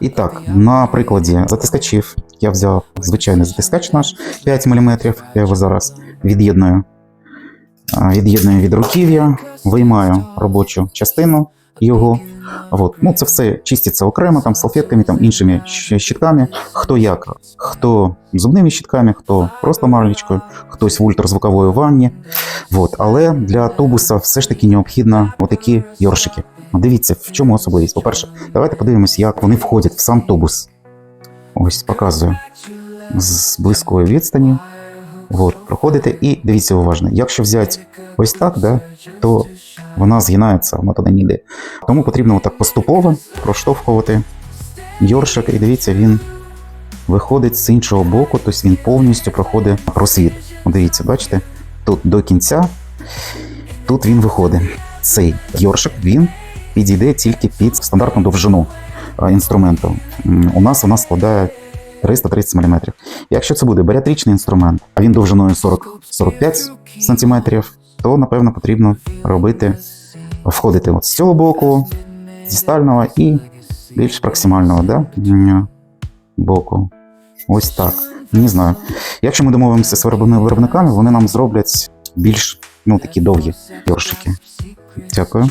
І так, на прикладі затискачів я взяв звичайний затискач наш 5 мм. Я його зараз від'єдную. Від'єдную від руків'я, виймаю робочу частину його. От. Ну, це все чиститься окремо, там, салфетками, там, іншими щітками. Хто як? Хто зубними щітками, хто просто марлічкою, хтось в ультразвукової ванні. От. Але для тубуса все ж таки необхідно отакі йоршики. Дивіться, в чому особливість. По-перше, давайте подивимось, як вони входять в сам тубус. Ось показую з близької відстані. От, проходите і дивіться уважно. Якщо взяти ось так, да, то вона згинається, вона туди не йде. Тому потрібно отак поступово проштовхувати йоршик, і дивіться, він виходить з іншого боку, тобто він повністю проходить просвіт. Дивіться, бачите? Тут до кінця, тут він виходить. Цей йоршик він підійде тільки під стандартну довжину інструменту. У нас вона складає 330 мм. Якщо це буде баріатричний інструмент, а він довжиною 40-45 см, то напевно потрібно робити, входити от з цього боку, зі стального і більш проксимального да? боку. Ось так. Не знаю. Якщо ми домовимося з виробни- виробниками, вони нам зроблять більш ну, такі довгі йоршики. Дякую.